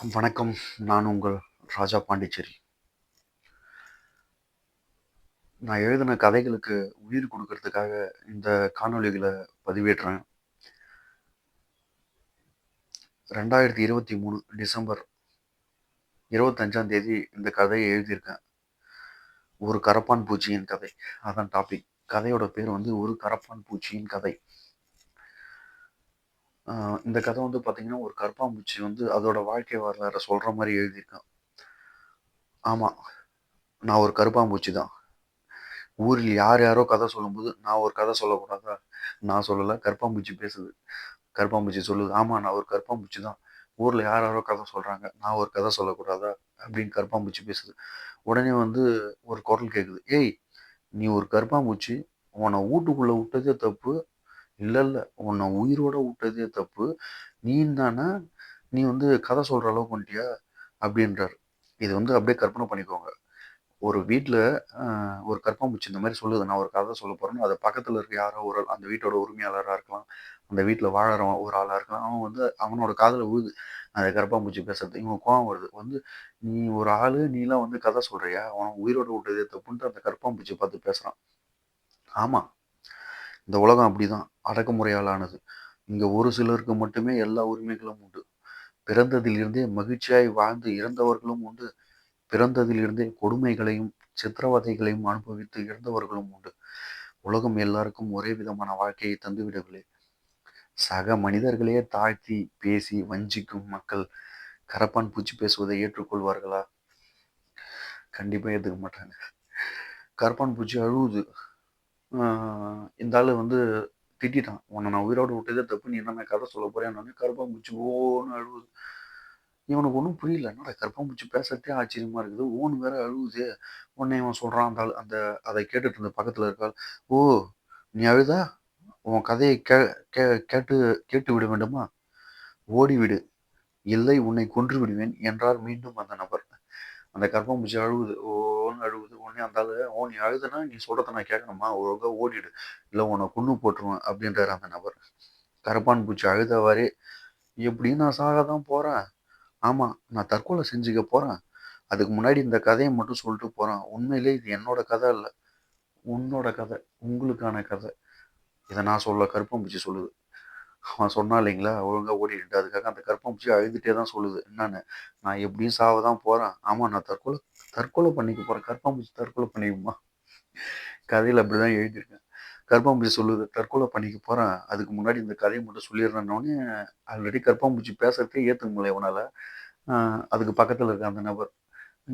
வணக்கம். நான் உங்கள் ராஜா பாண்டிச்சேரி. நான் எழுதின கதைகளுக்கு உயிர் கொடுக்கறதுக்காக இந்த காணொளிகளை பதிவேற்றுறேன் ரெண்டாயிரத்தி இருபத்தி மூணு டிசம்பர் இருபத்தஞ்சாம் தேதி இந்த கதையை எழுதியிருக்கேன். ஒரு கரப்பான் பூச்சியின் கதை. அதான் டாபிக் கதையோட பேர் வந்து ஒரு கரப்பான் பூச்சியின் கதை. இந்த கதை வந்து பார்த்தீங்கன்னா ஒரு கற்பாம்பூச்சி வந்து அதோட வாழ்க்கை வரலாறை சொல்கிற மாதிரி எழுதியிருக்கான். ஆமாம் நான் ஒரு கருப்பாம்பூச்சி தான். ஊரில் யார் யாரோ கதை சொல்லும்போது நான் ஒரு கதை சொல்லக்கூடாதா? நான் சொல்லலை. கருப்பாம்பூச்சி பேசுது. கருப்பாம்பூச்சி சொல்லுது. ஆமாம் நான் ஒரு கருப்பாம்பூச்சி தான். ஊரில் யார் யாரோ கதை சொல்கிறாங்க நான் ஒரு கதை சொல்லக்கூடாதா? அப்படின்னு கருப்பாம்பூச்சி பேசுது. உடனே வந்து ஒரு குரல் கேட்குது ஏய் நீ ஒரு கருப்பாம்பூச்சி உன்னை வீட்டுக்குள்ளே விட்டதே தப்பு. இல்லை இல்லை. உன்னை உயிரோட விட்டதே தப்பு. நீ தானே நீ வந்து கதை சொல்கிற அளவுக்கு பண்ணிட்டியா அப்படின்றார். இது வந்து அப்படியே கற்பனை பண்ணிக்கோங்க. ஒரு வீட்டில் ஒரு கற்பம்பூச்சி இந்த மாதிரி சொல்லுது. நான் ஒரு கதை சொல்ல போகிறேன்னு அது பக்கத்தில் இருக்க யாரோ ஒரு ஆள், அந்த வீட்டோட உரிமையாளராக இருக்கலாம். அந்த வீட்டில் வாழறவன் ஒரு ஆளாக இருக்கலாம். அவன் வந்து அவனோட காதில் உழுது அந்த கரப்பாம்பூச்சி பேசுறது. இவன் கோவம் வருது. வந்து நீ ஒரு ஆள் நீலாம் வந்து கதை சொல்கிறியா அவன் உயிரோட விட்டதே தப்புன்ட்டு அந்த கரப்பாம்பூச்சி பார்த்து பேசுகிறான் ஆமாம் இந்த உலகம் அப்படிதான் அடக்குமுறையால் ஆனது இங்கே ஒரு சிலருக்கு மட்டுமே எல்லா உரிமைகளும் உண்டு. பிறந்ததிலிருந்தே மகிழ்ச்சியாய் வாழ்ந்து இறந்தவர்களும் உண்டு. பிறந்ததிலிருந்தே கொடுமைகளையும் சித்திரவதைகளையும் அனுபவித்து இறந்தவர்களும் உண்டு. உலகம் எல்லாருக்கும் ஒரே விதமான வாழ்க்கையை தந்துவிடவில்லை. சக மனிதர்களையே தாழ்த்தி பேசி வஞ்சிக்கும் மக்கள் கரப்பான் பூச்சி பேசுவதை ஏற்றுக்கொள்வார்களா? கண்டிப்பா ஏற்றுக்க மாட்டாங்க. கரப்பான் பூச்சி அழுவுது. இந்த ஆள் வந்து திட்டிட்டான். உன்னை நான் உயிரோடு விட்டதே தப்பு. நீ என்ன கதை சொல்ல போறேன்னு கருப்பாம்பூச்சி ஓன்னு அழுவுது. இவனுக்கு ஒன்றும் புரியல. என்னடா கருப்பாம்பூச்சி பேசுறதே ஆச்சரியமா இருக்குது. ஓன்னு வேற அழுவுது. உன்னை இவன் சொல்றான். அந்த ஆள் அந்த அதை கேட்டுட்டு இருந்த பக்கத்துல இருக்காள் ஓ நீ அழுதா? உன் கதையை கே கே கேட்டு கேட்டு விட வேண்டுமா? ஓடிவிடு இல்லை உன்னை கொன்று விடுவேன் என்றார் மீண்டும் அந்த நபர். அந்த கர்ப்பம்பூச்சி அழுவுது. ஓன்னு அழுகுது உடனே அந்த ஆளு ஓ நீ அழுதுனா நீ சொல்கிறத நான் கேட்கணுமா? ஒழுங்காக ஓடிடு. இல்லை உன்னை கொன்று போட்டுருவேன் அப்படின்றார் அந்த நபர். கரப்பான் பூச்சி அழுதவாரே எப்படியும் நான் சாக தான் போறேன். ஆமா நான் தற்கொலை செஞ்சுக்க போறேன். அதுக்கு முன்னாடி இந்த கதையை மட்டும் சொல்லிட்டு போகிறேன் உண்மையிலே இது என்னோட கதை இல்லை உன்னோட கதை உங்களுக்கான கதை. இதை நான் சொல்ல கருப்பம்பூச்சி சொல்லுது. அவன் சொன்னா இல்லைங்களா? ஒழுங்காக ஓடிட்டு அதுக்காக அந்த கற்பம்பூச்சி அழுதுகிட்டே தான் சொல்லுது. என்னன்னு? நான் எப்படியும் சாவ தான் போகிறேன் ஆமாம் நான் தற்கொலை தற்கொலை பண்ணிக்க போகிறேன் கற்பம்பூச்சி தற்கொலை பண்ணிக்குமா? அப்படி தான் எழுதியிருக்கேன். கற்பம்பூச்சி சொல்லுது தற்கொலை பண்ணிக்க போகிறேன் அதுக்கு முன்னாடி இந்த கதையை மட்டும் சொல்லிடுறேன்னொடனே ஆல்ரெடி கற்பம்பூச்சி பேசுறதே ஏத்துக்க முடியல இவனால. அதுக்கு பக்கத்தில் இருக்க அந்த நபர்.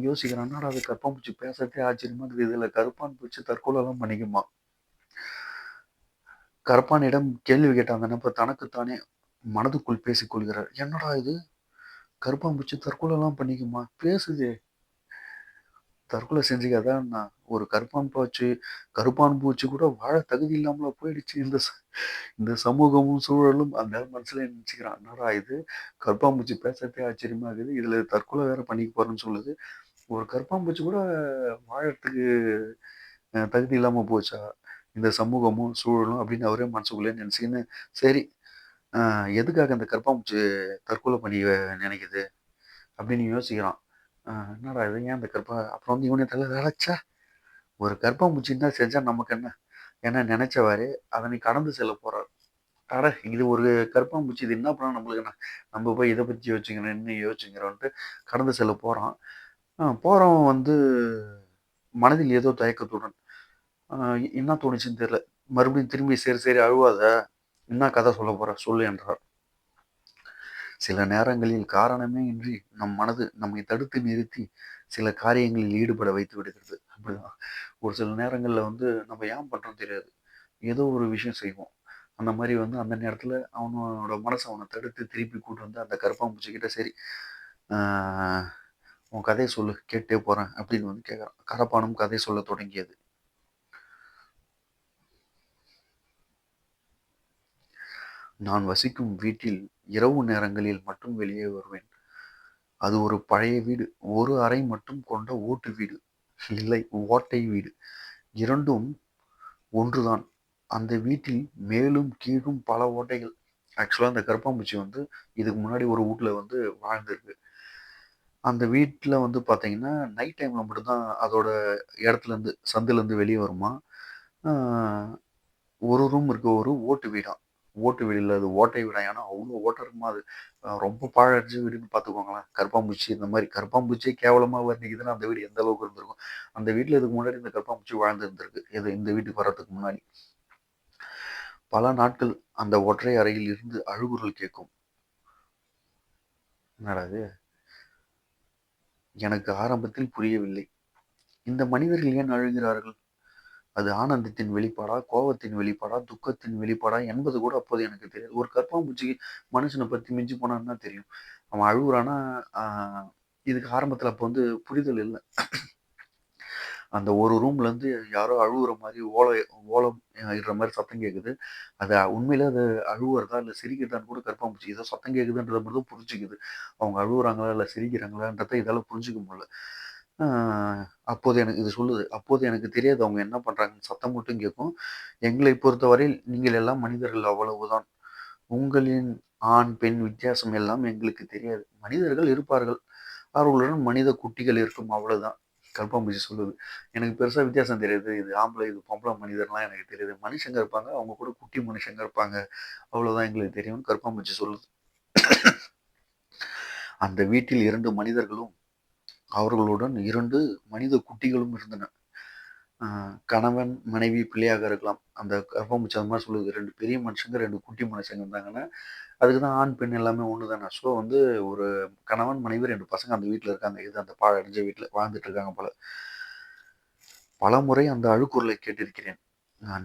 யோசிக்கிறான்னா அது கற்பம்பூச்சி பேசுறதே ஆச்சரியமா இருக்குது. இதில் கருப்பான் பூச்சி தற்கொலைலாம் பண்ணிக்குமா? கருப்பானிடம் கேள்வி கேட்டாங்க அந்த நபர். தனக்குத்தானே மனதுக்குள் பேசிக்கொள்கிறார் என்னடா இது? கருப்பாம்பூச்சி தற்கொலைலாம் பண்ணிக்குமா? பேசுதே. தற்கொலை செஞ்சுக்காதான் நான் ஒரு கருப்பான் பூச்சி கருப்பான் பூச்சி கூட வாழ தகுதி இல்லாமல் போயிடுச்சு. இந்த இந்த சமூகமும் சூழலும் அந்த மனசுல நினைச்சுக்கிறான். என்னடா இது? கருப்பாம்பூச்சி பேசுறதே ஆச்சரியமா இருக்குது இதுல தற்கொலை வேற பண்ணிக்க போறேன்னு சொல்லுது. ஒரு கருப்பாம்பூச்சி கூட வாழறதுக்கு தகுதி இல்லாம போச்சா? இந்த சமூகமும் சூழலும் அப்படின்னு அவரே மனசுக்குள்ளே நினச்சிக்கின்னு சரி எதுக்காக இந்த கருப்பாம்பூச்சி தற்கொலை பண்ணி நினைக்குது அப்படின்னு யோசிக்கிறான். என்னடா இது ஏன் இந்த கற்பா அப்புறம் வந்து இவனே தலை அழைச்சா ஒரு கர்ப்பம்பூச்சி என்ன செஞ்சால் நமக்கு என்ன? ஏன்னா நினைச்சவாரு அதனை கடந்து செல்ல போகிறார் அட இது ஒரு கர்ப்பாம்பூச்சி இது என்ன பண்ணா நம்மளுக்கு என்ன? நம்ம போய் இதை பற்றி யோசிச்சுக்கிறோம் என்ன யோசிச்சுக்கிறோன்ட்டு கடந்து செல்ல போகிறான் போகிறவன் வந்து மனதில் ஏதோ தயக்கத்துடன் என்ன தோணுச்சுன்னு தெரியல. மறுபடியும் திரும்பி சரி சரி அழுவாத. என்ன கதை சொல்ல போற? சொல்லு என்றார். சில நேரங்களில் காரணமே இன்றி நம் மனது நம்மை தடுத்து நிறுத்தி சில காரியங்களில் ஈடுபட வைத்து விடுகிறது. அப்படிதான். ஒரு சில நேரங்களில் வந்து நம்ம ஏன் பண்ணுறோம் தெரியாது. ஏதோ ஒரு விஷயம் செய்வோம். அந்த மாதிரி வந்து அந்த நேரத்தில் அவனோட மனசை அவனை தடுத்து திருப்பி கூட்டு வந்து அந்த கருப்பாம்பூச்சி சரி உன் கதையை சொல்லு கேட்டே போகிறேன் அப்படின்னு வந்து கேட்குறான் கரப்பானும் கதை சொல்ல தொடங்கியது. நான் வசிக்கும் வீட்டில் இரவு நேரங்களில் மட்டும் வெளியே வருவேன். அது ஒரு பழைய வீடு. ஒரு அறை மட்டும் கொண்ட ஓட்டு வீடு. இல்லை ஓட்டை வீடு. இரண்டும் ஒன்றுதான். அந்த வீட்டில் மேலும் கீழும் பல ஓட்டைகள். ஆக்சுவலாக அந்த கருப்பாம்பூச்சி வந்து இதுக்கு முன்னாடி ஒரு வீட்டில் வந்து வாழ்ந்திருக்கு. அந்த வீட்டில் வந்து பார்த்தீங்கன்னா, நைட் டைமில் மட்டும்தான் அதோட இடத்துலேருந்து சந்திலேருந்து வெளியே வருமா. ஒரு ரூம் இருக்க. ஒரு ஓட்டு வீடாக ஓட்டு வெளியில் அது ஓட்டை விட ஏன்னா அவ்வளோ ஓட்டை இருக்குமா அது. ரொம்ப பாழடைஞ்ச வீடுன்னு பார்த்துக்கோங்களேன். கருப்பாம்பூச்சி இந்த மாதிரி கருப்பாம்பூச்சியே கேவலமா வர்ணிக்குதுன்னா, அந்த வீடு எந்த அளவுக்கு இருந்திருக்கும். அந்த வீட்டில் இதுக்கு முன்னாடி இந்த கருப்பாம்பூச்சி வாழ்ந்து இருந்திருக்கு. இது இந்த வீட்டுக்கு வர்றதுக்கு முன்னாடி. பல நாட்கள் அந்த ஒற்றை அறையில் இருந்து அழுகுரல் கேட்கும். என்னடாது எனக்கு ஆரம்பத்தில் புரியவில்லை. இந்த மனிதர்கள் ஏன் அழுகிறார்கள்? அது ஆனந்தத்தின் வெளிப்பாடா? கோபத்தின் வெளிப்பாடா? துக்கத்தின் வெளிப்பாடா? என்பது கூட அப்போது எனக்கு தெரியாது. ஒரு கற்பாம்பூச்சிக்கு மனுஷனை பத்தி மிஞ்சி போனா தெரியும்? அவன் அழுகுறான்னா இதுக்கு ஆரம்பத்துல அப்போ வந்து புரிதல் இல்ல. அந்த ஒரு ரூம்லேருந்து யாரோ அழுகுற மாதிரி ஓலை ஓலம் இடுற மாதிரி சத்தம் கேட்குது. அது உண்மையில அது அழுகுறதா இல்ல சிரிக்கிறதான்னு கூட கற்பாம்பூச்சி ஏதோ சத்தம் கேட்குதுன்றத மட்டும் புரிஞ்சுக்குது. அவங்க அழுகுறாங்களா இல்ல சிரிக்கிறாங்களான்றத இதால புரிஞ்சுக்க முடியல. அப்போது எனக்கு இது சொல்லுது. அப்போது எனக்கு தெரியாது அவங்க என்ன பண்ணுறாங்கன்னு சத்தம் மட்டும் கேட்கும். எங்களை பொறுத்தவரையில் நீங்கள் எல்லாம் மனிதர்கள் அவ்வளவுதான். உங்களின் ஆண், பெண் வித்தியாசம் எல்லாம் எங்களுக்கு தெரியாது. மனிதர்கள் இருப்பார்கள். அவர்களுடன் மனித குட்டிகள் இருக்கும் அவ்வளவுதான். கரப்பான்பூச்சி சொல்லுது. எனக்கு பெருசாக வித்தியாசம் தெரியாது. இது ஆம்பளை, இது பொம்பளை மனிதர்லாம் எனக்கு தெரியாது. மனுஷங்க இருப்பாங்க. அவங்க கூட குட்டி மனுஷங்க இருப்பாங்க. அவ்வளோதான் எங்களுக்கு தெரியும்னு கரப்பான்பூச்சி சொல்லுது. அந்த வீட்டில் இரண்டு மனிதர்களும், அவர்களுடன் இரண்டு மனித குட்டிகளும் இருந்தன. கணவன், மனைவி, பிள்ளையாக இருக்கலாம். அந்த கரப்பான்பூச்சி அந்த மாதிரி சொல்லுது. ரெண்டு பெரிய மனுஷங்க, ரெண்டு குட்டி மனுஷங்க இருந்தாங்கன்னா, அதுக்கு தான் ஆண், பெண் எல்லாமே ஒன்று தானே. ஸோ வந்து ஒரு கணவன், மனைவி ரெண்டு பசங்க அந்த வீட்டில் இருக்காங்க. இது அந்த பாழடைஞ்ச வீட்டில் வாழ்ந்துட்டு இருக்காங்க போல. பலமுறை அந்த அழுகுரலை கேட்டிருக்கிறேன்.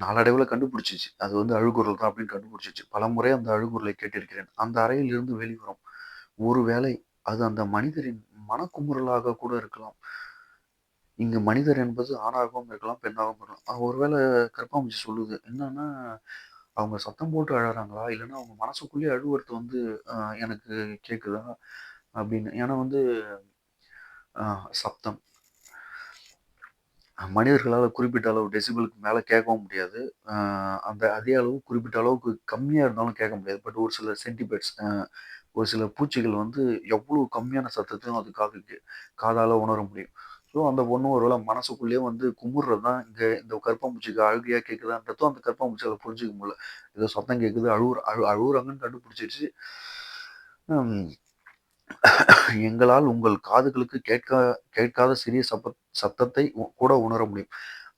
நாளடைவில் கண்டுபிடிச்சிச்சு அது வந்து அழுகுரல் தான் அப்படின்னு கண்டுபிடிச்சுச்சு. பலமுறை அந்த அழுகுரலை கேட்டிருக்கிறேன். அந்த அறையில் இருந்து வெளிவரும். ஒருவேளை அது அந்த மனிதரின் மனக்குமுறலாக கூட இருக்கலாம். இங்கே மனிதர் என்பது ஆணாகவும் இருக்கலாம், பெண்ணாகவும் இருக்கலாம். ஒருவேளை கரப்பான்பூச்சி சொல்லுது. என்னன்னா, அவங்க சத்தம் போட்டு அழகிறாங்களா இல்லைன்னா அவங்க மனசுக்குள்ளேயே அழுவுறது வந்து எனக்கு கேட்குதா? அப்படின்னு. ஏன்னா வந்து சப்தம் சத்தம். குறிப்பிட்ட அளவு டெசிபிளுக்கு மேலே கேட்கவும் முடியாது. அந்த அதே அளவு குறிப்பிட்ட அளவுக்கு கம்மியாக இருந்தாலும் கேட்க முடியாது. பட் ஒரு சில சென்டிபேட்ஸ் ஒரு சில பூச்சிகள் வந்து எவ்வளோ கம்மியான சத்தத்தையும் அது காதுக்கு காதால் உணர முடியும். ஸோ அந்த பொண்ணு ஒரு வேளை மனசுக்குள்ளேயே வந்து குமுறுறது தான் இங்கே இந்த கருப்பாம்பூச்சிக்கு அழுகையாக கேட்குதான்றதும் அந்த கரப்பான்பூச்சியால புரிஞ்சிக்க முடியல. ஏதோ சத்தம் கேட்குது, அழுவுற அழு அழுவுறாங்கன்னு கண்டுபிடிச்சிருச்சு. எங்களால் உங்கள் காதுகளுக்கு கேட்க கேட்காத சிறிய சப்பத் சத்தத்தை கூட உணர முடியும்.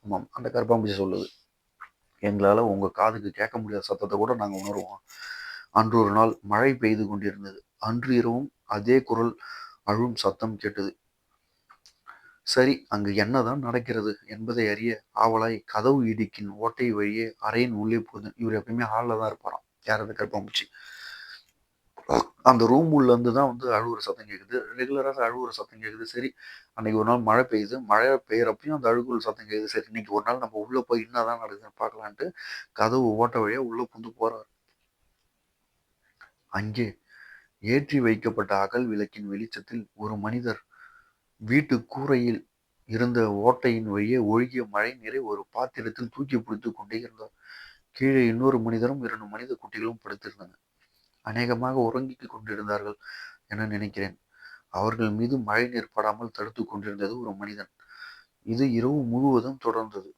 ஆமாம். அந்த கருப்பாம்பூச்சி சொல்லுது. எங்களால் உங்கள் காதுக்கு கேட்க முடியாத சத்தத்தை கூட நாங்கள் உணருவோம். அன்று ஒரு நாள் மழை பெய்து கொண்டிருந்தது. அன்று இரவும் அதே குரல் அழும் சத்தம் கேட்டது. சரி, அங்கு என்னதான் நடக்கிறது என்பதை அறிய ஆவலாய் கதவு இடுக்கின் ஓட்டை வழியே அறையின் உள்ளே போதும் இவர் எப்பயுமே ஹாலில் தான் இருப்பாராம். யார் அந்த கரப்பான்பூச்சி. அந்த ரூம் உள்ள இருந்து தான் வந்து அழுகுற சத்தம் கேட்குது. ரெகுலராக அழுகுற சத்தம் கேட்குது. சரி, அன்னைக்கு ஒரு நாள் மழை பெய்யுது. மழை பெய்யறப்பையும் அந்த அழுகுற சத்தம் கேட்குது. சரி, இன்னைக்கு ஒரு நாள் நம்ம உள்ள போய் என்னதான் நடக்குதுன்னு பார்க்கலான்ட்டு கதவு ஓட்டை வழியா உள்ளே புந்து போறாரு. அங்கே ஏற்றி வைக்கப்பட்ட அகல் விளக்கின் வெளிச்சத்தில் ஒரு மனிதர் வீட்டு கூரையில் இருந்த ஓட்டையின் வழியே ஒழுகிய மழை நீரை ஒரு பாத்திரத்தில் தூக்கி பிடித்து கொண்டே இருந்தார். கீழே இன்னொரு மனிதரும் இரண்டு மனித குட்டிகளும் படுத்திருந்தன. அநேகமாக உறங்கிக் கொண்டிருந்தார்கள் என நினைக்கிறேன். அவர்கள் மீது மழைநீர் படாமல் தடுத்துக் கொண்டிருந்தது ஒரு மனிதன். இது இரவு முழுவதும் தொடர்ந்தது.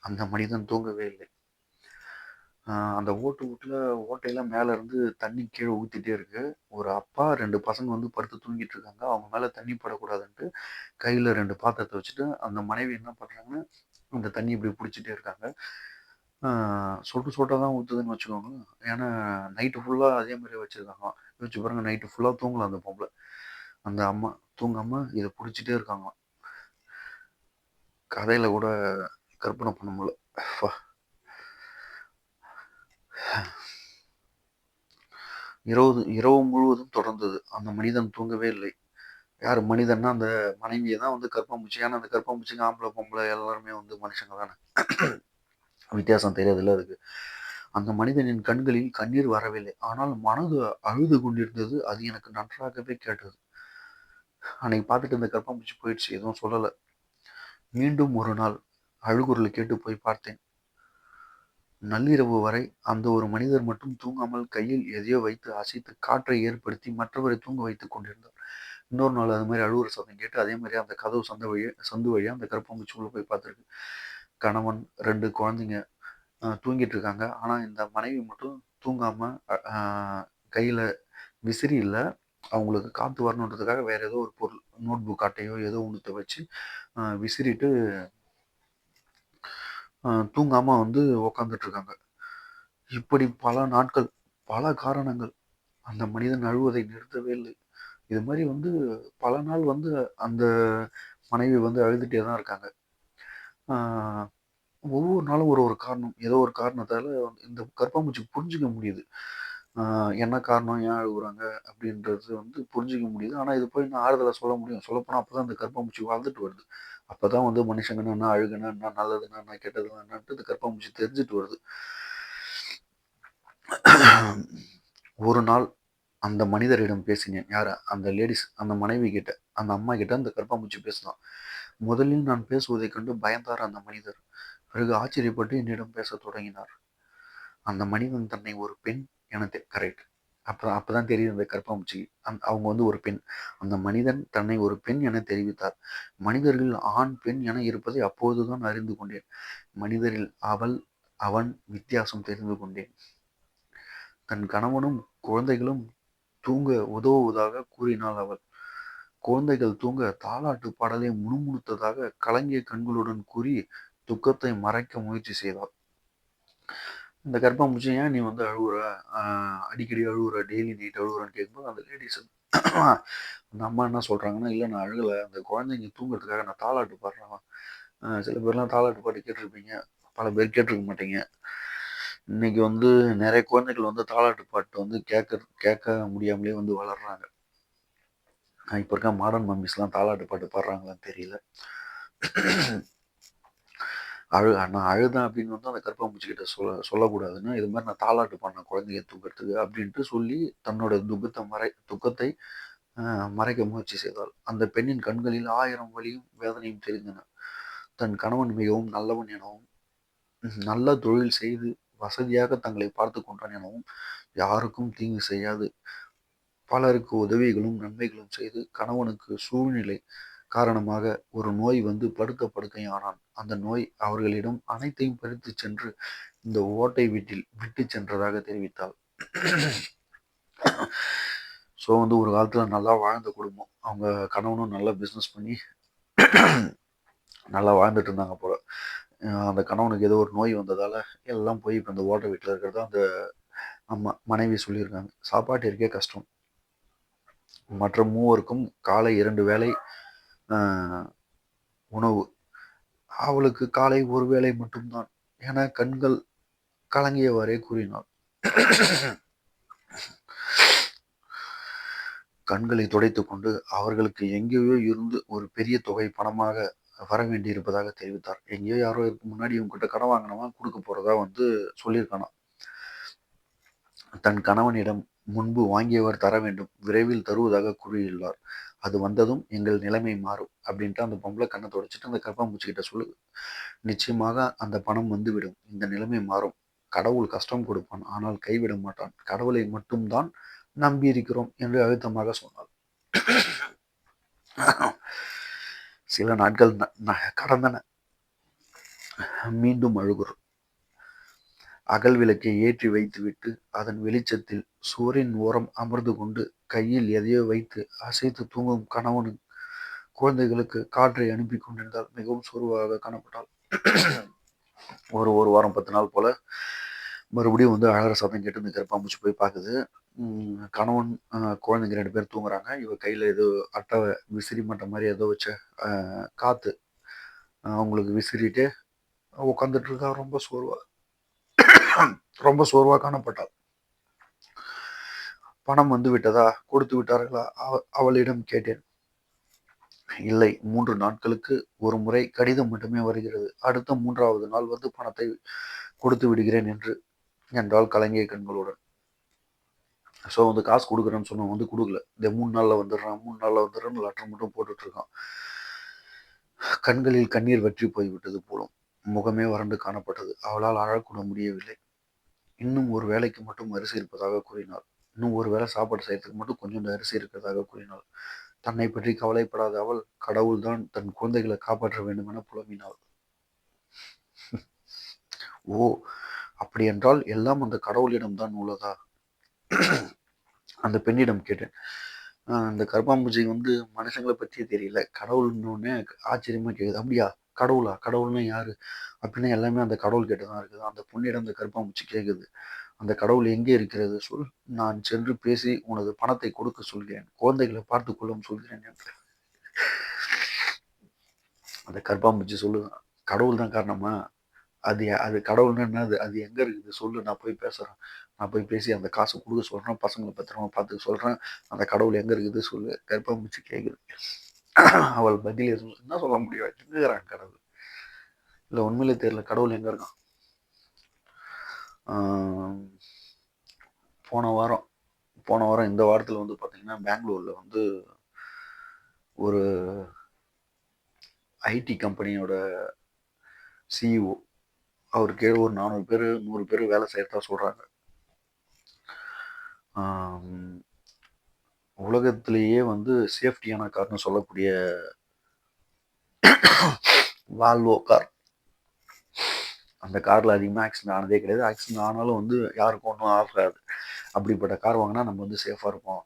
அந்த மனிதன் தூங்கவே இல்லை. அந்த ஓட்டு வீட்டில் ஓட்டையெல்லாம் மேலே இருந்து தண்ணி கீழே ஊற்றிட்டே இருக்கு. ஒரு அப்பா, ரெண்டு பசங்க வந்து படுத்து தூங்கிட்டு இருக்காங்க. அவங்க மேலே தண்ணி படக்கூடாதுன்ட்டு, கையில் ரெண்டு பாத்திரத்தை வச்சுட்டு, அந்த மனைவி என்ன பண்ணுறாங்கன்னா அந்த தண்ணி இப்படி பிடிச்சிட்டே இருக்காங்க. சொட்டு சொட்டாக தான் ஊற்றுதுன்னு வச்சுக்கோங்களேன். ஏன்னா, நைட்டு ஃபுல்லாக அதே மாதிரி வச்சுருக்காங்க வச்சு பாருங்க, நைட்டு ஃபுல்லாக தூங்கலாம் அந்த பொம்பளை அந்த அம்மா தூங்காமல் இதை பிடிச்சிட்டே இருக்காங்களாம். கதையில் கூட கற்பனை பண்ண முடியல. இரவு இரவு முழுவதும் தொடர்ந்தது. அந்த மனிதன் தூங்கவே இல்லை. யார் மனிதன்னா, அந்த மனைவியை தான் வந்து கற்பம்பூச்சி ஏன்னா, அந்த கற்பம்பூச்சிங்க ஆம்பளை பொம்பளை எல்லாருமே வந்து மனுஷங்க தானே. வித்தியாசம் தெரியாதுல்ல அதுக்கு. அந்த மனிதனின் கண்களில் கண்ணீர் வரவில்லை. ஆனால் மனது அழுது கொண்டிருந்தது. அது எனக்கு நன்றாகவே கேட்டது. அன்னைக்கு பார்த்துட்டு இந்த கற்பம்பூச்சி போயிடுச்சு. எதுவும் சொல்லலை மீண்டும் ஒரு நாள் அழுகுரலை கேட்டு போய் பார்த்தேன். நள்ளிரவு வரை அந்த ஒரு மனிதர் மட்டும் தூங்காமல் கையில் எதையோ வைத்து அசைத்து காற்றை ஏற்படுத்தி மற்றவரை தூங்க வைத்துக் கொண்டிருந்தார். இன்னொரு நாள் அது மாதிரி அழுவுற சத்தம் கேட்டு அதே மாதிரி அந்த கதவு சந்த வழியாக சந்து வழியாக அந்த கருப்பாம்பூச்சி உள்ளே போய் பார்த்துருக்கு. கணவன் ரெண்டு குழந்தைங்க தூங்கிட்டு இருக்காங்க. ஆனால் இந்த மனைவி மட்டும் தூங்காமல் கையில் விசிறி இல்லை. அவங்களுக்கு காற்று வரணுன்றதுக்காக வேற ஏதோ ஒரு பொருள் நோட் புக் அட்டையோ ஏதோ ஒன்றுத்த வச்சு விசிறிட்டு தூங்காமல் வந்து உக்காந்துட்ருக்காங்க. இப்படி பல நாட்கள் பல காரணங்கள். அந்த மனிதன் அழுவதை நிறுத்தவே இல்லை. இது மாதிரி வந்து பல நாள் வந்து அந்த மனைவி வந்து அழுதுகிட்டே தான் இருக்காங்க. ஒவ்வொரு நாளும் ஒரு ஒரு காரணம். ஏதோ ஒரு காரணத்தால் இந்த கற்பாம்பூச்சி புரிஞ்சிக்க முடியுது. என்ன காரணம் ஏன் அழுகுறாங்க அப்படின்றது வந்து புரிஞ்சிக்க முடியுது. ஆனால் இது போய் நான் ஆறுதலை சொல்ல முடியும். சொல்லப்போனால் அப்போ தான் இந்த கற்பாம்பூச்சி வாழ்ந்துட்டு வருது. அப்போ தான் வந்து மனுஷங்கன்னா என்ன அழுகுனா என்ன நல்லதுன்னா என்ன கெட்டதுன்னா என்னன்ட்டு இந்த கற்பாம்பூச்சி தெரிஞ்சுட்டு வருது. ஒரு நாள் அந்த மனிதரிடம் பேசினேன். யார்? அந்த லேடிஸ் அந்த மனைவி கிட்ட. அந்த அம்மா கிட்ட அந்த கற்பாம்பூச்சி பேசினான். முதலில் நான் பேசுவதைக் கண்டு பயந்தார் அந்த மனிதர். பிறகு ஆச்சரியப்பட்டு என்னிடம் பேசத் தொடங்கினார். அந்த மனிதன் தன்னை ஒரு பெண் என கரெக்ட் அப்போ அப்பதான் தெரியுது அந்த கற்பாம்பூச்சி அந் அவங்க வந்து ஒரு பெண். அந்த மனிதன் தன்னை ஒரு பெண் என தெரிவித்தார். மனிதர்கள் ஆண் பெண் என இருப்பதை அப்போதுதான் அறிந்து கொண்டேன். மனிதரில் அவள் அவன் வித்தியாசம் தெரிந்து கொண்டேன். தன் கணவனும் குழந்தைகளும் தூங்க உதவுவதாக கூறினாள் அவள். குழந்தைகள் தூங்க தாலாட்டு பாடலை முணுமுணுத்ததாக கலங்கிய கண்களுடன் கூறி துக்கத்தை மறைக்க முயற்சி செய்தாள். இந்த கர்ப்பம்பூச்சி ஏன் நீ வந்து அழுகுற அடிக்கடி அழுகுற டெய்லி நைட் அழுகுறான்னு கேட்கும்போது அந்த லேடிஸ் அந்த அம்மா என்ன சொல்கிறாங்கன்னா இல்லை நான் அழுகலை. அந்த குழந்தைங்க தூங்குறதுக்காக நான் தாளாட்டு பாடுறேன் சில பேர்லாம் தாளாட்டு பாட்டு கேட்டிருப்பீங்க. பல பேர் கேட்டிருக்க மாட்டீங்க. இன்னைக்கு வந்து நிறைய குழந்தைகள் வந்து தாளாட்டு பாட்டு வந்து கேட்க கேட்க முடியாமலே வந்து வளர்றாங்க. இப்போ இருக்க மாடர்ன் மம்மிஸ்லாம் தாளாட்டு பாட்டு பாடுறாங்களான்னு தெரியல. அழு நான் அழுதேன் அப்படின்னு வந்து அந்த கற்பாம்பூச்சி சொல்ல சொல்லக்கூடாதுன்னு இது மாதிரி நான் தாலாட்டு பண்ணேன் குழந்தைய தூக்கிறதுக்கு அப்படின்ட்டு சொல்லி தன்னோட துக்கத்தை மறை துக்கத்தை மறைக்க முயற்சி செய்தாள். அந்த பெண்ணின் கண்களில் ஆயிரம் வழியும் வேதனையும் தெரிந்தன. தன் கணவன் மிகவும் நல்லவன் எனவும் நல்ல தொழில் செய்து வசதியாக தங்களை பார்த்து கொண்டான் எனவும் யாருக்கும் தீங்கு செய்யாது. பலருக்கு உதவிகளும் நன்மைகளும் செய்து கணவனுக்கு சூழ்நிலை காரணமாக ஒரு நோய் வந்து படுக்க படுக்கையானான். அந்த நோய் அவர்களிடம் அனைத்தையும் பறித்து சென்று இந்த ஓட்டை வீட்டில் விட்டு சென்றதாக தெரிவித்தாள். ஸோ வந்து ஒரு காலத்துல நல்லா வாழ்ந்த குடும்பம். அவங்க கணவனும் நல்லா பிஸ்னஸ் பண்ணி நல்லா வாழ்ந்துட்டு இருந்தாங்க போல. அந்த கணவனுக்கு ஏதோ ஒரு நோய் வந்ததால எல்லாம் போய் இப்போ இந்த ஓட்டை வீட்டில் இருக்கிறதா அந்த அம்மா மனைவி சொல்லியிருக்காங்க. சாப்பாட்டு இருக்கே கஷ்டம். மற்ற மூவருக்கும் காலை இரண்டு வேளை உணவு. அவளுக்கு காலை ஒரு வேளை மட்டும்தான். என கண்கள் கலங்கியவாறே கூறினாள். கண்களை துடைத்து கொண்டு அவர்களுக்கு எங்கேயோ இருந்து ஒரு பெரிய தொகை பணமாக வர வேண்டியிருப்பதாக தெரிவித்தார். எங்கேயோ யாரோ இதுக்கு முன்னாடி இவங்ககிட்ட கடன் வாங்கினவன் கொடுக்க போறதா வந்து சொல்லியிருக்கானா தன் கணவனிடம் முன்பு வாங்கியவர் தர வேண்டும். விரைவில் தருவதாக கூறியுள்ளார். அது வந்ததும் எங்கள் நிலைமை மாறும் அப்படின்ட்டு அந்த பொம்பளை கண்ணை தொடச்சிட்டு அந்த கற்பாம்பூச்சி கிட்ட சொல்லு. நிச்சயமாக அந்த பணம் வந்துவிடும். இந்த நிலைமை மாறும். கடவுள் கஷ்டம் கொடுப்பான். ஆனால் கைவிட மாட்டான். கடவுளை மட்டும்தான் நம்பியிருக்கிறோம் என்று அழுத்தமாக சொன்னார். சில நாட்கள் ந- ந- கடந்தன. மீண்டும் அழுகிறோம். அகல் விளக்கை ஏற்றி வைத்துவிட்டு அதன் வெளிச்சத்தில் சுவரின் ஓரம் அமர்ந்து கொண்டு கையில் எதையோ வைத்து அசைத்து தூங்கும் கணவனும் குழந்தைகளுக்கு காற்றை அனுப்பி கொண்டிருந்தால் மிகவும் சோர்வாக காணப்பட்டாள். ஒரு ஒரு வாரம் பத்து நாள் போல மறுபடியும் வந்து அழகிற சத்தம் கேட்டு இந்த கருப்பாம்பூச்சி போய் பார்க்குது. கணவன் குழந்தைங்க ரெண்டு பேர் தூங்குறாங்க. இவ கையில் ஏதோ அட்டை விசிறி மட்ட மாதிரி ஏதோ வச்ச காற்று அவங்களுக்கு விசிறிட்டு உட்காந்துட்டு இருக்கா. ரொம்ப சோர்வாக ரொம்ப சோர்வாக காணப்பட்டாள். பணம் வந்து விட்டதா? கொடுத்து விட்டார்களா? அவ- அவளிடம் கேட்டேன். இல்லை மூன்று நாட்களுக்கு ஒரு முறை கடிதம் மட்டுமே வருகிறது. அடுத்த மூன்றாவது நாள் வந்து பணத்தை கொடுத்து விடுகிறேன் என்று என்றால் கலங்கிய கண்களுடன். ஸோ வந்து காசு கொடுக்குறேன்னு சொன்னோம் வந்து கொடுக்கல. இந்த மூணு நாளில் வந்துடுறான் மூணு நாளில் வந்துடுறேன்னு லெட்டர் மட்டும் போட்டுட்டு இருக்கான் கண்களில் கண்ணீர் வற்றி போய்விட்டது போலும். முகமே வறண்டு காணப்பட்டது. அவளால் அழக்கூட முடியவில்லை. இன்னும் ஒரு வேலைக்கு மட்டும் அரிசி இருப்பதாக கூறினாள். இன்னும் ஒரு வேளை சாப்பாடு செய்யறதுக்கு மட்டும் கொஞ்சம் அரிசி இருக்கிறதாக கூறினாள். தன்னை பற்றி கவலைப்படாத அவள் கடவுள்தான் தன் குழந்தைகளை காப்பாற்ற வேண்டும் என புலம்பினாள். ஓ அப்படி என்றால் எல்லாம் அந்த கடவுளிடம்தான் உள்ளதா? அந்த பெண்ணிடம் கேட்டேன். அந்த கருப்பாம்பூச்சி வந்து மனுஷங்களை பற்றியே தெரியல. கடவுள்னு ஆச்சரியமா கேக்குது. அப்படியா? கடவுளா? கடவுள்னா யாரு? அப்படின்னு எல்லாமே அந்த கடவுள் கிட்ட தான் இருக்குது. அந்த பொண்ணிடம் அந்த கருப்பாம்பூச்சி கேட்குது அந்த கடவுள் எங்கே இருக்கிறது சொல்? நான் சென்று பேசி உனது பணத்தை கொடுக்க சொல்கிறேன். குழந்தைகளை பார்த்து கொள்ளும் சொல்கிறேன் அந்த கருப்பாம்பூச்சி சொல்லு கடவுள் தான் காரணமா? அது அது கடவுள்னு என்னது? அது எங்க இருக்குது? சொல்லு நான் போய் பேசுறேன். நான் போய் பேசி அந்த காசு கொடுக்க சொல்றேன். பசங்களை பத்திரமா பார்த்து சொல்றேன். அந்த கடவுள் எங்க இருக்குது? சொல்லு. கருப்பாம்பூச்சி கேட்குது அவள் பதில் எதுவும் என்ன சொல்ல முடியும்? எங்கிறான் கடவுள். இல்லை உண்மையிலே தெரியல. கடவுள் எங்கே இருக்கான்? போன வாரம் போன வாரம் இந்த வாரத்தில் வந்து பார்த்தீங்கன்னா பெங்களூரில் வந்து ஒரு ஐடி கம்பெனியோட சிஇஓ அவர் கீழே ஒரு நானூறு பேர் நூறு பேர் வேலை செய்யறதா சொல்கிறாங்க உலகத்திலேயே வந்து சேஃப்டியான கார்னு சொல்லக்கூடிய வால்வோ கார் அந்த காரில் அதிகமாக ஆக்சிடென்ட் ஆனதே கிடையாது. ஆக்சிடென்ட் ஆனாலும் வந்து யாருக்கும் ஒன்றும் ஆகாது. அப்படிப்பட்ட கார் வாங்கினா நம்ம வந்து சேஃபாக இருப்போம்.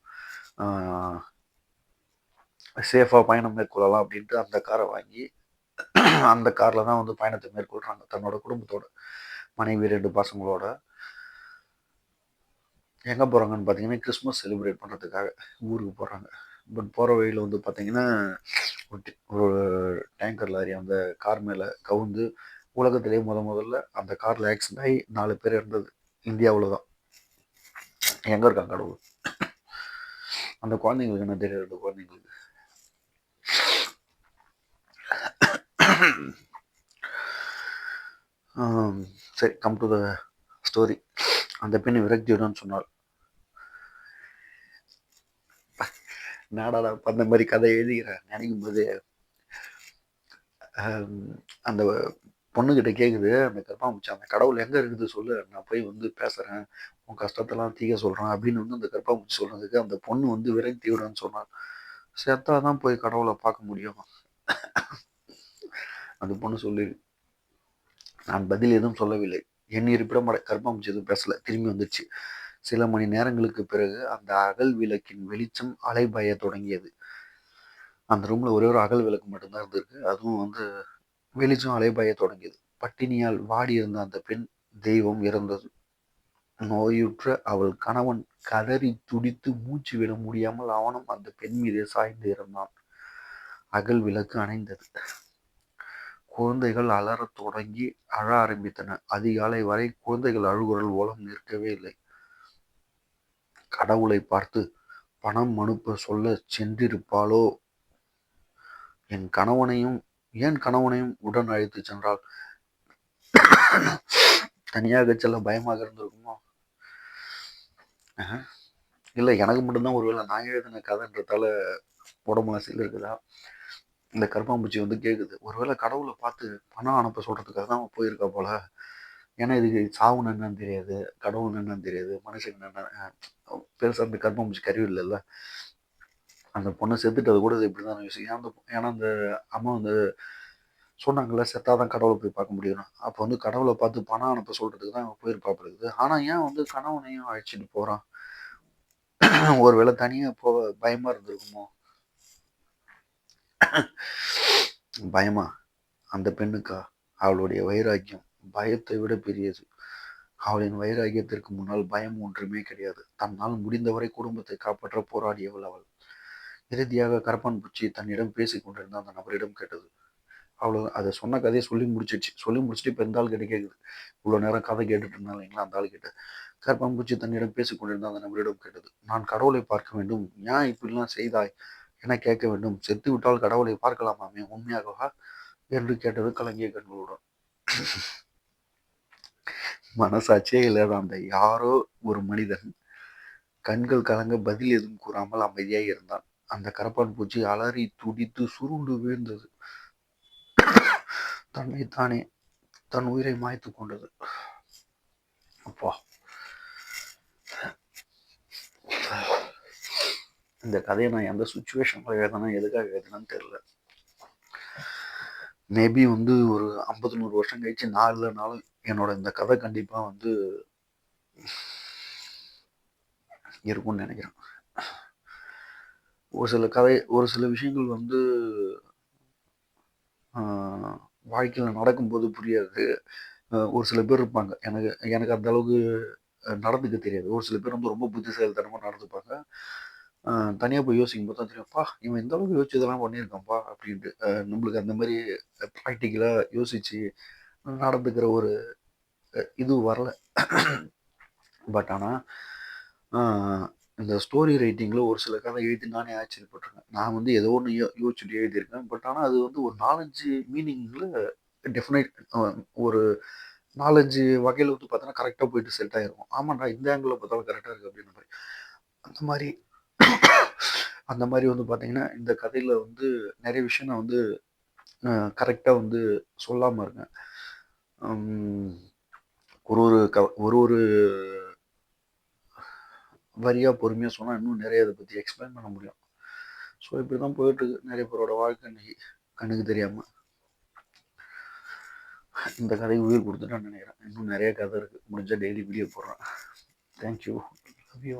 சேஃபாக பயணம் மேற்கொள்ளலாம் அப்படின்ட்டு அந்த காரை வாங்கி அந்த காரில் தான் வந்து பயணத்தை மேற்கொள்கிறாங்க தன்னோட குடும்பத்தோட மனைவி ரெண்டு பசங்களோட. எங்கே போகிறாங்கன்னு பார்த்தீங்கன்னா கிறிஸ்மஸ் செலிப்ரேட் பண்ணுறதுக்காக ஊருக்கு போகிறாங்க பட் போகிற வழியில் வந்து பார்த்தீங்கன்னா ஒரு டேங்கர் லாரி அந்த கார் மேலே கவுந்து உலகத்திலேயே முத முதல்ல அந்த காரில் ஆக்சிடென்ட் ஆகி நாலு பேர் இருந்தது இந்தியாவில் தான் எங்கே இருக்காங்க கடவுள்? அந்த குழந்தைங்களுக்கு என்ன தெரியாது? அந்த குழந்தைங்களுக்கு. சரி கம் டு த ஸ்டோரி அந்த பெண் விரக்தியுடன் சொன்னாள். நாடாடா அந்த மாதிரி கதை எழுதுகிறேன் நினைக்கும் போது அந்த பொண்ணுக்கிட்ட கேட்குது அந்த கர்ப்பாம்பூச்சி அந்த கடவுள் எங்கே இருக்குது சொல்லு நான் போய் வந்து பேசுகிறேன் உன் கஷ்டத்தெல்லாம் தீக்க சொல்கிறேன் அப்படின்னு வந்து அந்த கர்ப்பாம்பூச்சி சொல்கிறதுக்கு அந்த பொண்ணு வந்து விரக்தியுடன் சொன்னான் சேர்த்தா தான் போய் கடவுளை பார்க்க முடியும். அந்த பொண்ணு சொல்லி நான் பதில் எதுவும் சொல்லவில்லை. என் இருப்பிடம் கர்ப்பாம்பூச்சி எதுவும் பேசல. திரும்பி வந்துடுச்சு சில மணி நேரங்களுக்கு பிறகு அந்த அகல் விளக்கின் வெளிச்சம் அலைபாய தொடங்கியது. அந்த ரூம்ல ஒரே ஒரு அகல் விளக்கு மட்டும்தான் இருந்திருக்கு. அதுவும் வந்து வெளிச்சம் அலைபாய தொடங்கியது. பட்டினியால் வாடி இருந்த அந்த பெண் தெய்வம் இறந்தது. நோயுற்ற அவள் கணவன் கதறி துடித்து மூச்சு விட முடியாமல் அவனும் அந்த பெண் மீது சாய்ந்து இருந்தான். அகல் விளக்கு அணைந்தது. குழந்தைகள் அலறத் தொடங்கி அழ ஆரம்பித்தன. அதிகாலை வரை குழந்தைகள் அழுகுரல் ஓலம் நிற்கவே இல்லை. கடவுளை பார்த்து பணம் அனுப்ப சொல்ல சென்றிருப்பாளோ? என் கணவனையும் ஏன் கணவனையும் உடன் அழைத்து சென்றால் தனியாக செல்ல பயமாக இருந்திருக்குமோ? இல்லை எனக்கு மட்டும்தான் ஒருவேளை நான் எழுதின கதைன்றதால உடம்புல சீல் இருக்குதா? இந்த கருப்பாம்பூச்சி வந்து கேட்குது ஒருவேளை கடவுளை பார்த்து பணம் அனுப்ப சொல்கிறதுக்காக தான் போயிருக்கா போல. ஏன்னா இதுக்கு சாவுன்னு என்னன்னு தெரியாது கடவுள் என்னன்னு தெரியாது மனுஷன் என்ன பெருசாக அந்த கர்ப்பம்பூச்சி கருவி இல்லைல்ல? அந்த பொண்ணை செத்துட்டது கூட இப்படி தான் யோசிக்கும் ஏன் அந்த ஏன்னா அந்த அம்மா வந்து சொன்னாங்கல்ல செத்தாதான் கடவுளை போய் பார்க்க முடியும் அப்போ வந்து கடவுளை பார்த்து பணம் அனுப்ப சொல்கிறதுக்கு தான் அவன் இருக்குது. ஆனால் ஏன் வந்து கணவனையும் அழைச்சிட்டு போகிறான் ஒருவேளை தனியாக போக பயமாக இருந்திருக்குமோ? பயமா? அந்த பெண்ணுக்கா? அவளுடைய வைராக்கியம். பயத்தை விட பெரியது. அவளின் வைராகியத்திற்கு முன்னால் பயம் ஒன்றுமே கிடையாது. தன்னால் முடிந்தவரை குடும்பத்தை காப்பாற்ற போராடியவள் அவள். இறுதியாக கரப்பான் பூச்சி தன்னிடம் பேசி கொண்டிருந்த அந்த நபரிடம் கேட்டது. அவ்வளோ அதை சொன்ன கதையை சொல்லி முடிச்சிடுச்சு. சொல்லி முடிச்சுட்டு இப்போ இந்த ஆள் கிட்ட கேட்குது இவ்வளோ நேரம் கதை கேட்டுட்டு இருந்தாலும் அந்த ஆள் கிட்ட. கரப்பான் பூச்சி தன்னிடம் பேசிக் கொண்டிருந்த அந்த நபரிடம் கேட்டது. நான் கடவுளை பார்க்க வேண்டும். ஏன் இப்படிலாம் செய்தாய்? என கேட்க வேண்டும். செத்து விட்டால் கடவுளை பார்க்கலாமாமே? உண்மையாகவா? என்று கேட்டது கலங்கிய கண்களுடன். மனசாட்சியே இல்லாத அந்த யாரோ ஒரு மனிதன் கண்கள் கலங்க பதில் எதுவும் கூறாமல் அமைதியாக இருந்தான். அந்த கரப்பான் பூச்சி அலறி துடித்து சுருண்டு வீழ்ந்தது. தன்னைத்தானே தன் உயிரை மாய்த்து கொண்டது. அப்பா. இந்த கதையை நான் எந்த சுச்சுவேஷனில் எழுதினேன் எதுக்காக எழுதினேன்னு தெரியல. மேபி வந்து ஒரு ஐம்பது நூறு வருஷம் கழிச்சு நான் இல்லைனாலும் என்னோட இந்த கதை கண்டிப்பாக வந்து இருக்கும்னு நினைக்கிறேன். ஒரு சில கதை ஒரு சில விஷயங்கள் வந்து வாழ்க்கையில் நடக்கும்போது புரியாது. ஒரு சில பேர் இருப்பாங்க. எனக்கு எனக்கு அந்த அளவுக்கு நடந்துக்க தெரியாது. ஒரு சில பேர் வந்து ரொம்ப புத்திசாலித்தனமாக நடந்துப்பாங்க. தனியாக போய் யோசிக்கும் போது தான் தெரியும்ப்பா இவன் இந்த அளவுக்கு யோசிச்சு இதெல்லாம் பண்ணியிருக்கான்ப்பா அப்படின்ட்டு. நம்மளுக்கு அந்த மாதிரி ப்ராக்டிக்கலாக யோசித்து நடந்துக்கிற ஒரு இது வரல. பட் ஆனால் இந்த ஸ்டோரி ரைட்டிங்கில் ஒரு சில கதை எழுதி நானே ஆச்சரியப்பட்டிருக்கேன். நான் வந்து ஏதோ ஒன்று யோ யோசிச்சுட்டு எழுதியிருக்கேன். பட் ஆனால் அது வந்து ஒரு நாலஞ்சு மீனிங்கில் டெஃபினைட் ஒரு நாலஞ்சு வகையில் வந்து பார்த்தோன்னா கரெக்டாக போயிட்டு செட் ஆகிருக்கும் ஆமாண்டா இந்த ஆங்கிளில் பார்த்தாலும் கரெக்டாக இருக்குது அப்படின்ற மாதிரி. அந்த மாதிரி அந்த மாதிரி வந்து பார்த்தீங்கன்னா இந்த கதையில் வந்து நிறைய விஷயம் நான் வந்து கரெக்டாக வந்து சொல்லாமல் இருக்கேன். ஒரு ஒரு க ஒரு ஒரு வரியாக பொறுமையாக சொன்னால் இன்னும் நிறைய இதை பற்றி எக்ஸ்பிளைன் பண்ண முடியும். ஸோ இப்படி தான் போயிட்டுருக்கு. நிறைய பேரோட வாழ்க்கை இன்னைக்கு கண்ணுக்கு தெரியாமல் இந்த கதைக்கு உயிர் கொடுத்துட்டான்னு நினைக்கிறேன். இன்னும் நிறைய கதை இருக்குது முடிஞ்சால் டெய்லி வீடியோ போடுறேன். Thank you love you